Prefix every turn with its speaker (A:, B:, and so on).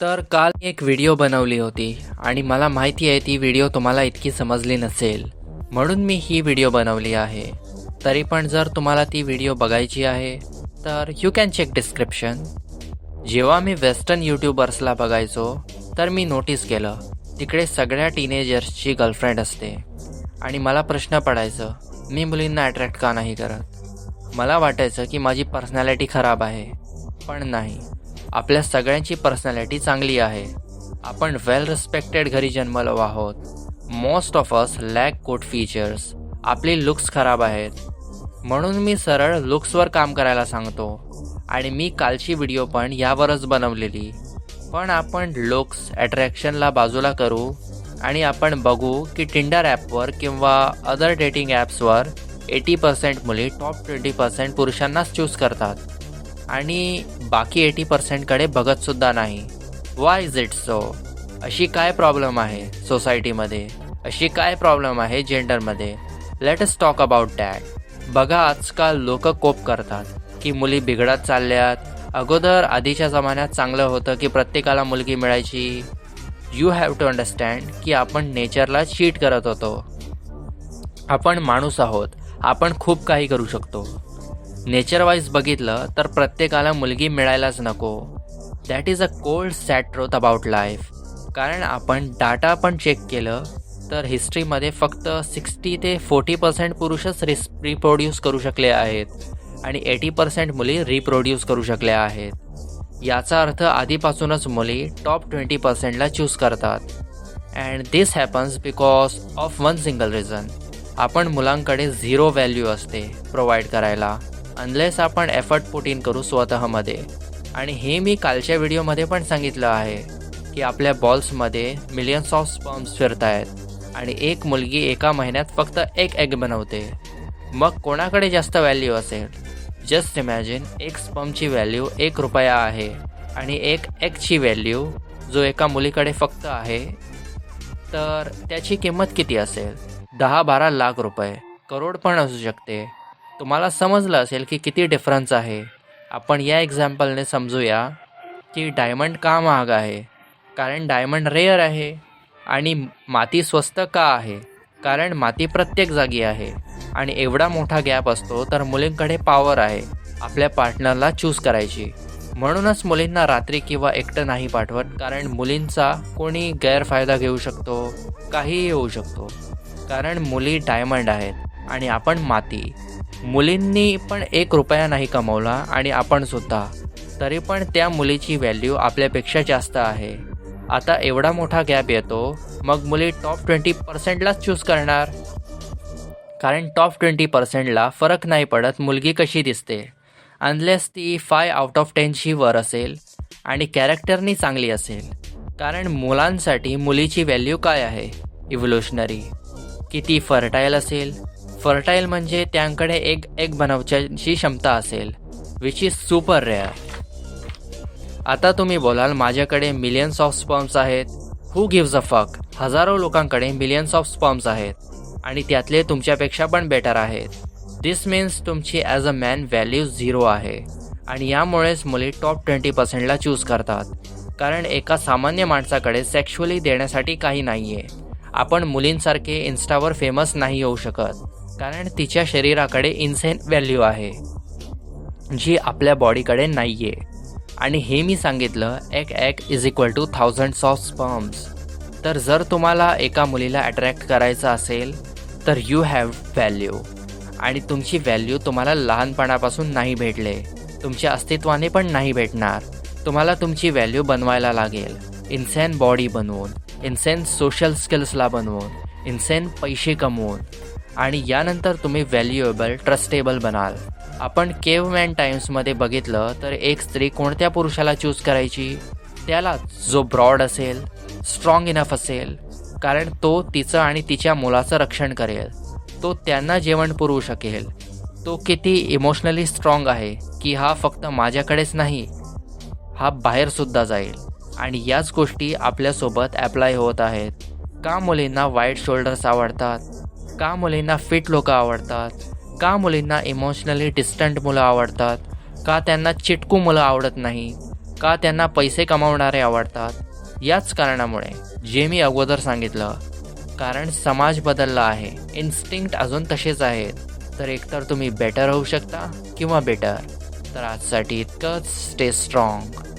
A: तर काल मी एक व्हिडिओ बनवली होती आणि मला माहिती आहे ती व्हिडिओ तुम्हाला इतकी समजली नसेल. म्हणून मी ही व्हिडिओ बनवली आहे. तरी पण जर तुम्हाला ती व्हिडिओ बघायची आहे तर यू कॅन चेक डिस्क्रिप्शन जेव्हा मी वेस्टर्न यूट्यूबर्सला बघायचो तर मी नोटीस केलं तिकडे सगळ्या टीनेजर्सची गर्लफ्रेंड असते. आणि मला प्रश्न पडायचं मी मुलींना अट्रॅक्ट का नाही करत? मला वाटायचं की माझी पर्सनॅलिटी खराब आहे पण नाही. आपल्या सगळ्यांची पर्सनॅलिटी चांगली आहे. आपण वेल रिस्पेक्टेड घरी जन्मलो आहोत. Most of us lack good features आपली लुक्स खराब आहेत. म्हणून मी सरळ लुक्सवर काम करायला सांगतो. आणि मी कालची व्हिडिओ पण यावरच बनवलेली. पण आपण लुक्स अट्रॅक्शनला बाजूला करू. आणि आपण बघू की टिंडर ॲपवर किंवा अदर डेटिंग ॲप्सवर एटी पर्सेंट मुली टॉप ट्वेंटी पर्सेंट पुरुषांनाच चूज करतात. आणि बाकी एटी पर्सेंटकडे बघतसुद्धा नाही. वाय इज इट सो अशी काय प्रॉब्लेम आहे सोसायटीमध्ये अशी काय प्रॉब्लेम आहे जेंडरमध्ये let us talk about that बघा आजकाल लोक कोप करतात की मुली बिघडत चालल्यात. अगोदर आधीच्या जमान्यात चांगलं होतं की प्रत्येकाला मुलगी मिळायची. यू हॅव टू अंडरस्टँड की आपण नेचरला चीट करत होतो. आपण माणूस आहोत. आपण खूप काही करू शकतो. नेचरवाईज बघितलं तर प्रत्येकाला मुलगी मिळायलाच नको. That is a cold sad truth about life कारण आपण डाटा पण चेक केलं तर हिस्ट्रीमध्ये फक्त सिक्स्टी ते फोर्टी पर्सेंट पुरुषच रिस रिप्रोड्यूस करू शकले आहेत. आणि एटी पर्सेंट मुली रिप्रोड्यूस करू शकल्या आहेत. याचा अर्थ आधीपासूनच मुली टॉप ट्वेंटी पर्सेंटला चूज करतात. And this happens because of one single reason आपण मुलांकडे झिरो व्हॅल्यू असते प्रोव्हाइड करायला. अनलेस आपण एफर्ट पुट इन करू स्वतःमध्ये. आणि हे मी कालच्या व्हिडिओमध्ये पण सांगितलं आहे की आपल्या बॉल्समध्ये मिलियन्स ऑफ स्पर्म्स फिरत आहेत आणि एक मुलगी एका महिन्यात फक्त एक एग बनवते. मग कोणाकडे जास्त व्हॅल्यू असेल? जस्ट इमॅजिन एक स्पमची व्हॅल्यू एक रुपया आहे आणि एक एगची व्हॅल्यू जो एका मुलीकडे फक्त आहे तर त्याची किंमत किती असेल? दहा बारा लाख रुपये. करोड पण असू शकते. तुम्हाला समजलं असेल की किती डिफरन्स आहे. आपण या एक्झाम्पलने समजूया की डायमंड का महाग आहे. कारण डायमंड रेअर आहे आणि माती स्वस्त का आहे. कारण माती प्रत्येक जागी आहे आणि एवढा मोठा गॅप असतो तर मुलींकडे पॉवर आहे आपल्या पार्टनरला चूज करायची. म्हणूनच मुलींना रात्री किंवा एकटं नाही पाठवत कारण मुलींचा कोणी गैरफायदा घेऊ शकतो काहीही होऊ शकतो. कारण मुली डायमंड आहेत आणि आपण माती. मुलींनी पण एक रुपया नाही कमवला आणि आपण सुद्धा. तरी पण त्या मुलीची व्हॅल्यू आपल्यापेक्षा जास्त आहे. आता एवढा मोठा गॅप येतो मग मुली टॉप ट्वेंटी पर्सेंटलाच चूज करणार? कारण टॉप ट्वेंटी पर्सेंटला फरक नाही पडत मुलगी कशी दिसते. अनलेस ती फाय आउट ऑफ टेनची वर असेल आणि कॅरेक्टरनी चांगली असेल. कारण मुलांसाठी मुलीची व्हॅल्यू काय आहे? इव्होल्युशनरी किती फर्टाईल असेल फर्टाईल म्हणजे त्यांकडे एक एक बनवच्याची क्षमता असेल विच इज सुपर रेअर आता तुम्ही बोलाल माझ्याकडे मिलियन्स ऑफ स्पॉम्स आहेत. हू गिव्ज अ फक हजारो लोकांकडे मिलियन्स ऑफ स्पॉम्स आहेत. आणि त्यातले तुमच्यापेक्षा पण बेटर आहेत. दिस मीन्स तुमची as a man value zero आहे. आणि यामुळेच मुली टॉप ट्वेंटी पर्सेंटला चूज करतात. कारण एका सामान्य माणसाकडे सेक्शुअली देण्यासाठी काही नाही आहे आपण मुलींसारखे इन्स्टावर फेमस नाही होऊ शकत. कारण तिच्या शरीराकडे इन्सेन व्हॅल्यू आहे जी आपल्या बॉडीकडे नाही आहे आणि हे मी सांगितलं एक egg is equal to thousands of sperms तर जर तुम्हाला एका मुलीला अट्रॅक्ट करायचं असेल तर यू हॅव व्हॅल्यू आणि तुमची व्हॅल्यू तुम्हाला लहानपणापासून नाही भेटले. तुमच्या अस्तित्वाने पण नाही भेटणार. तुम्हाला तुमची व्हॅल्यू बनवायला लागेल. इन्सेन बॉडी बनवून इन्सेन सोशल स्किल्सला बनवून इन्सेन पैसे कमवून. आणि यानंतर तुम्ही व्हॅल्युएबल ट्रस्टेबल बनाल. आपण केवमॅन टाइम्समध्ये बघितलं तर एक स्त्री कोणत्या पुरुषाला चूज करायची? त्याला जो ब्रॉड असेल स्ट्रॉंग इनफ असेल कारण तो तिचं आणि तिच्या मुलाचं रक्षण करेल. तो त्यांना जेवण पुरवू शकेल. तो किती इमोशनली स्ट्रॉंग आहे की हा फक्त माझ्याकडेच नाही हा बाहेरसुद्धा जाईल. आणि याच गोष्टी आपल्यासोबत ॲप्लाय होत आहेत. का मुलींना वाईट शोल्डर्स आवडतात? का मुलींना फिट लोक आवडतात. का मुलींना इमोशनली डिस्टंट मुलं आवडतात. का त्यांना चिटकू मुलं आवडत नाही? का त्यांना पैसे कमावणारे आवडतात? याच कारणामुळे जे मी अगोदर सांगितलं कारण समाज बदलला आहे. इन्स्टिंक्ट अजून तसेच आहेत. तर एकतर तुम्ही बेटर होऊ शकता किंवा बेटर तर आजसाठी इतकंच. Stay strong